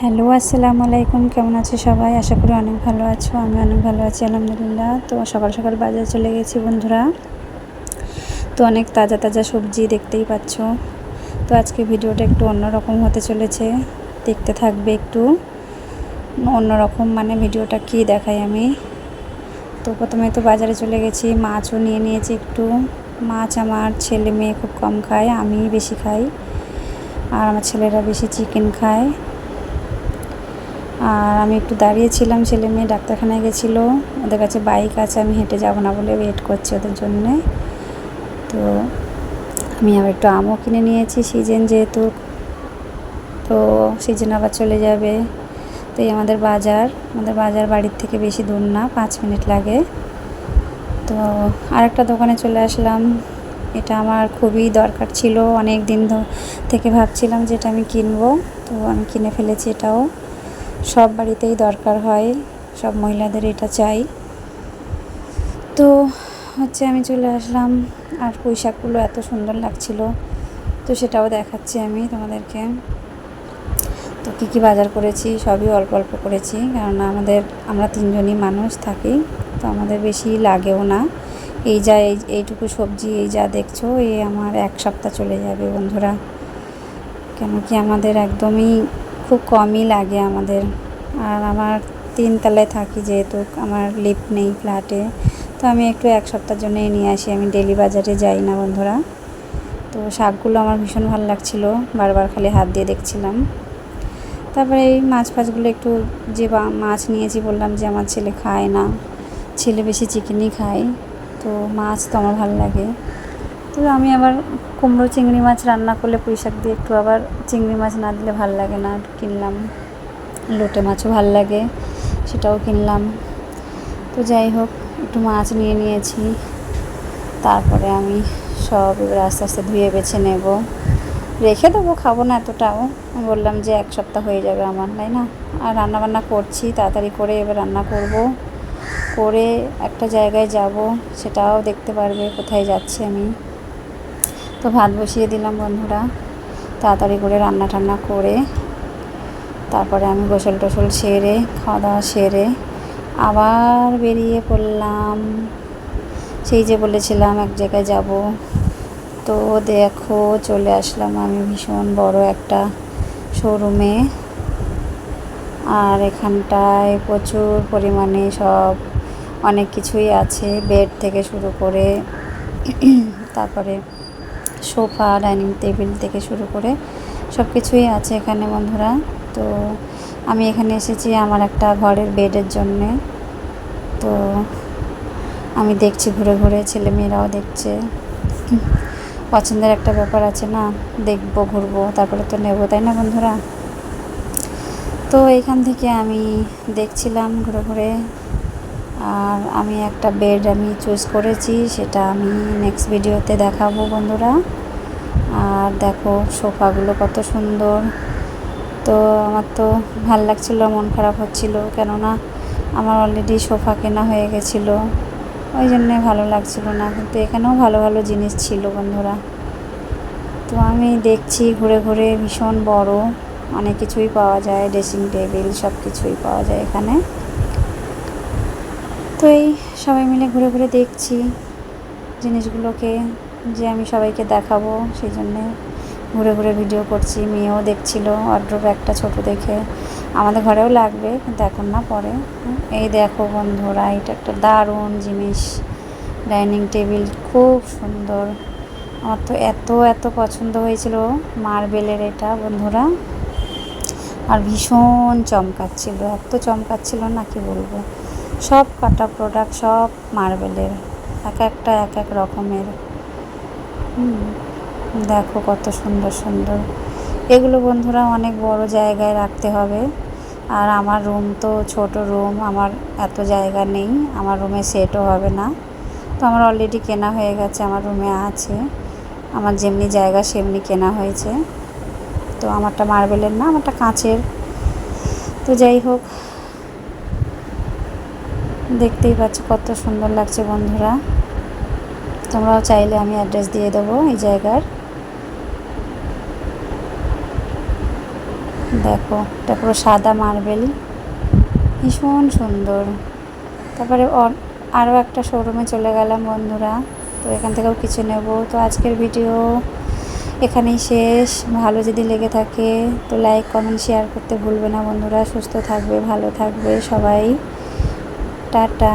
Hello, আসসালামু আলাইকুম। কেমন আছো সবাই? আশা করি অনেক ভালো আছো। আমি অনেক ভালো আছি, আলহামদুলিল্লাহ। তো সকাল সকাল বাজারে চলে গেছি বন্ধুরা। তো অনেক তাজা তাজা সবজি দেখতেই পাচ্ছ। তো আজকে ভিডিওটা একটু অন্যরকম হতে চলেছে। দেখতে থাকবে একটু। অন্যরকম মানে ভিডিওটা কি দেখাই আমি। তো প্রথমে তো বাজারে চলে গেছি। মাছও নিয়ে নিয়েছি একটু। মাছ আমার ছেলে মেয়ে খুব কম খায় আমি বেশি খাই। আর আমার ছেলেরা বেশি চিকেন খায়। আর আমি একটু দাঁড়িয়েছিলাম, ছেলে মেয়ে ডাক্তারখানায় গেছিল। ওদের কাছে বাইক আছে, আমি হেঁটে যাব না বলে ওয়েট করছি ওদের জন্যে। তো আমি আবার একটু আমও কিনে নিয়েছি, সিজন যেহেতু, তো সিজন আবার চলে যাবে। তো এই আমাদের বাজার আমাদের বাজার বাড়ির থেকে বেশি দূর না, পাঁচ মিনিট লাগে। তো আরেকটা দোকানে চলে আসলাম। এটা আমার খুবই দরকার ছিল, অনেক দিন থেকে ভাবছিলাম যে এটা আমি কিনবো। তো আমি কিনে ফেলেছি এটাও। সব বাড়িতেই দরকার হয়, সব মহিলাদের এটা চাই। তো হচ্ছে আমি চলে আসলাম, আর পুঁই শাকগুলো এত সুন্দর লাগছিল, তো সেটাও দেখাচ্ছি আমি তোমাদেরকে। তো কী কী বাজার করেছি, সবই অল্প অল্প করেছি কারণ আমাদের, আমরা তিনজনই মানুষ থাকি, তো আমাদের বেশি লাগেও না। এই যা, এই, এইটুকু সবজি, এই যা দেখছ, এই আমার এক সপ্তাহ চলে যাবে বন্ধুরা। কেন কি আমাদের একদমই খুব কমই লাগে আমাদের। আর আমার তিনতলায় থাকি যেহেতু, আমার লিফ্ট নেই ফ্ল্যাটে তো আমি একটু এক সপ্তাহের জন্যই নিয়ে আসি, আমি ডেলি বাজারে যাই না বন্ধুরা। তো শাকগুলো আমার ভীষণ ভালো লাগছিল, বারবার খালি হাত দিয়ে দেখছিলাম। তারপরে এই মাছ ফাছগুলো একটু যে মাছ নিয়েছি বললাম যে আমার ছেলে খায় না, ছেলে বেশি চিকেনই খায়। তো মাছ তো আমার ভালো লাগে। তো আমি আবার কুমড়ো, চিংড়ি মাছ রান্না করলে পুঁই শাক দিয়ে একটু আবার চিংড়ি মাছ না দিলে ভালো লাগে না। কিনলাম, লোটে মাছও ভালো লাগে, সেটাও কিনলাম। তো যাই হোক, একটু মাছ নিয়ে নিয়েছি। তারপরে আমি সব এবার আস্তে আস্তে ধুয়ে বেছে নেব। রেখে দেবো, খাব না এতটাও। আমি বললাম যে এক সপ্তাহ হয়ে যাবে আমার, তাই না? আর রান্না বান্না করছি, তাড়াতাড়ি করে এবার রান্না করব। করে একটা জায়গায় যাব, সেটাও দেখতে পারবে কোথায় যাচ্ছি আমি। তো ভাত বসিয়ে দিলাম বন্ধুরা। তাড়াতাড়ি করে রান্না টান্না করে, তারপরে আমি গোসল টোসল সেরে, খাওয়া দাওয়া সেরে আবার বেরিয়ে পড়লাম। সেই যে বলেছিলাম এক জায়গায় যাব। তো দেখো চলে আসলাম আমি ভীষণ বড় একটা শোরুমে। আর এখানটায় প্রচুর পরিমাণে সব অনেক কিছুই আছে, বেড থেকে শুরু করে, তারপরে সোফা, ডাইনিং টেবিল থেকে শুরু করে সব কিছুই আছে এখানে বন্ধুরা। তো আমি এখানে এসেছি আমার একটা ঘরের বেডের জন্যে। তো আমি দেখছি ঘুরে ঘুরে ছেলে মেয়েরাও দেখছে। পছন্দের একটা ব্যাপার আছে না, দেখব, ঘুরবো, তারপরে তো নেব, তাই না বন্ধুরা? তো এখান থেকে আমি দেখছিলাম ঘুরে ঘুরে। আর আমি একটা বেড আমি চুজ করেছি, সেটা আমি নেক্সট ভিডিওতে দেখাবো বন্ধুরা। আর দেখো, সোফাগুলো কত সুন্দর। তো আমার তো ভালো লাগছিল, মন খারাপ হচ্ছিল, কেননা আমার অলরেডি সোফা কেনা হয়ে গেছিল। ওই জন্যে ভালো লাগছিল না, কিন্তু এখানেও ভালো ভালো জিনিস ছিল বন্ধুরা। তো আমি দেখছি ঘুরে ঘুরে ভীষণ বড়, অনেক কিছুই পাওয়া যায় ড্রেসিং টেবিল সব কিছুই পাওয়া যায় এখানে। এই সবাই মিলে ঘুরে ঘুরে দেখছি জিনিসগুলোকে, যে আমি সবাইকে দেখাবো, সেই জন্যে ঘুরে ঘুরে ভিডিও করছি। মেয়েও দেখছিল অর্ড্রোপ একটা ছোট দেখে। আমাদের ঘরেও লাগবে, কিন্তু এখন না, পরে। এই দেখো বন্ধুরা, এটা একটা দারুণ জিনিস। ডাইনিং টেবিল খুব সুন্দর। আমার তো এত এত পছন্দ হয়েছিল মার্বেলের এটা, বন্ধুরা। আর ভীষণ চমকাচ্ছিল। এত চমকাচ্ছিল না, কি বলব। সব কাটা প্রোডাক্ট সব মার্বেলের এক একটা, এক এক রকমের। দেখো কত সুন্দর সুন্দর। এগুলো বন্ধুরা অনেক বড় জায়গায় রাখতে হবে। আর আমার রুম তো ছোট রুম আমার এত জায়গা নেই, আমার রুমে সেটও হবে না। তো আমার অলরেডি কেনা হয়ে গেছে, আমার রুমে আছে। আমার যেমনি জায়গা, সেমনি কেনা হয়েছে। তো আমারটা মার্বেলের না, আমারটা কাঁচের। তো যাই হোক দেখতেই পাচ্ছ কত সুন্দর লাগছে বন্ধুরা। তোমরাও চাইলে আমি অ্যাড্রেস দিয়ে দেবো এই জায়গার। দেখো, এটা পুরো সাদা মার্বেল ভীষণ সুন্দর। তারপরে আরও একটা শোরুমে চলে গেলাম বন্ধুরা। তো এখান থেকেও কিছু নেব। তো আজকের ভিডিও এখানেই শেষ। ভালো যদি লেগে থাকে, তো লাইক কমেন্ট শেয়ার করতে ভুলবে না বন্ধুরা। সুস্থ থাকবে, ভালো থাকবে সবাই। টাটা।